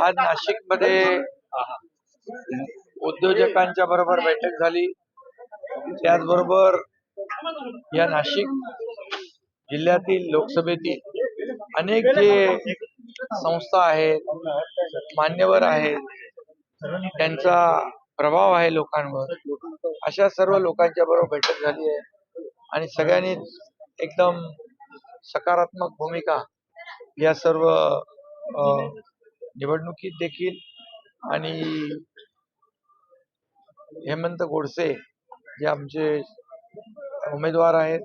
आज नाशिकमध्ये उद्योजकांच्या बरोबर बैठक झाली. त्याचबरोबर या नाशिक जिल्ह्यातील लोकसभेतील अनेक जे संस्था आहेत मान्यवर आहेत त्यांचा प्रभाव आहे लोकांवर. अशा सर्व लोकांच्या बरोबर बैठक झाली आहे. आणि सगळ्यांनी एकदम सकारात्मक भूमिका या सर्व निवडणुकीत देखील आणि हेमंत गोडसे जे आमचे उमेदवार आहेत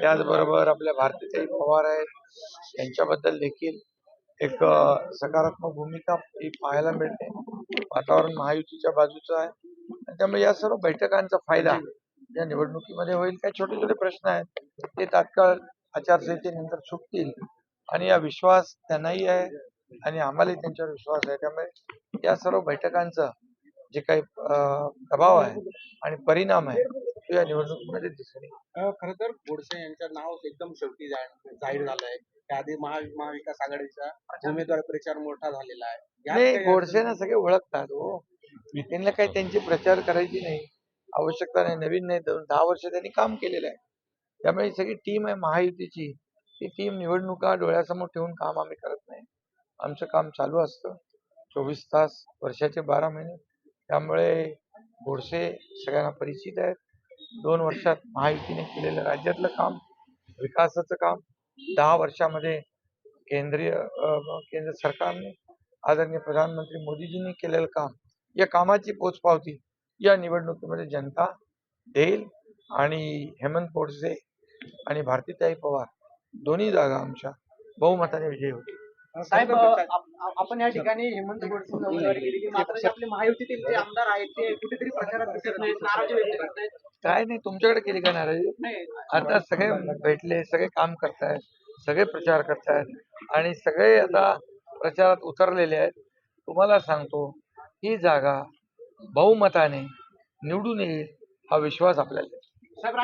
त्याचबरोबर आपल्या भारतीताई पवार आहेत यांच्याबद्दल देखील एक सकारात्मक भूमिका ही पाहायला मिळते. वातावरण महायुतीच्या बाजूचं आहे. त्यामुळे या सर्व बैठकांचा फायदा या निवडणुकीमध्ये होईल काही छोटे छोटे प्रश्न आहेत. ते तात्काळ आचारसंहितेनंतर सुटतील. आणि या विश्वास त्यांनाही आहे आणि आम्हालाही त्यांच्यावर विश्वास आहे. त्यामुळे या सर्व बैठकांचा जे काही प्रभाव आहे आणि परिणाम आहे तो या निवडणुकीमध्ये दिसेल खर खरं तर गोडसे यांचं नाव एकदम शेवटी जा- जाहीर झालंय त्याआधी महा महाविकास आघाडीचा उमेदवार प्रचार मोठा झालेला आहे. नाही काही गोडसेना सगळे ओळखतात हो. त्यांना काही त्यांची प्रचार करायची नाही. आवश्यकता नाही नवीन नाही. दोन दहा वर्ष त्यांनी काम केलेलं आहे. त्यामुळे सगळी टीम आहे महायुतीची. ती टीम निवडणुका डोळ्यासमोर ठेवून काम आम्ही करत नाही. आमचं काम चालू असतं. चोवीस तास वर्षाचे बारा महिने. त्यामुळे गोडसे सगळ्यांना परिचित आहेत. दोन वर्षात महायुतीने केलेलं राज्यातलं काम विकासाचं काम दहा वर्षामध्ये केंद्रीय अ, केंद्र सरकारने आदरणीय प्रधानमंत्री मोदीजींनी केलेलं काम या कामाची पोचपावती या निवडणुकीमध्ये जनता देईल आणि हेमंत गोडसे आणि भारतीताई पवार दोन्ही जागा आमच्या बहुमताने विजयी होतील. साहेब आपण या ठिकाणी हेमंत गोडसे मात्र आपले महायुतीतील जे आमदार आहेत ते कुठेतरी प्रचारात दिसत नाहीत नाराजी व्यक्त करतायत. काय नाही तुमच्याकडे केली का नाराजी? आता सगळे भेटले सगळे काम करतायत सगळे प्रचार करतायत आणि सगळे आता प्रचारात उतरलेले आहेत. तुम्हाला सांगतो ही जागा बहुमताने निवडून येईल हा विश्वास आपल्याला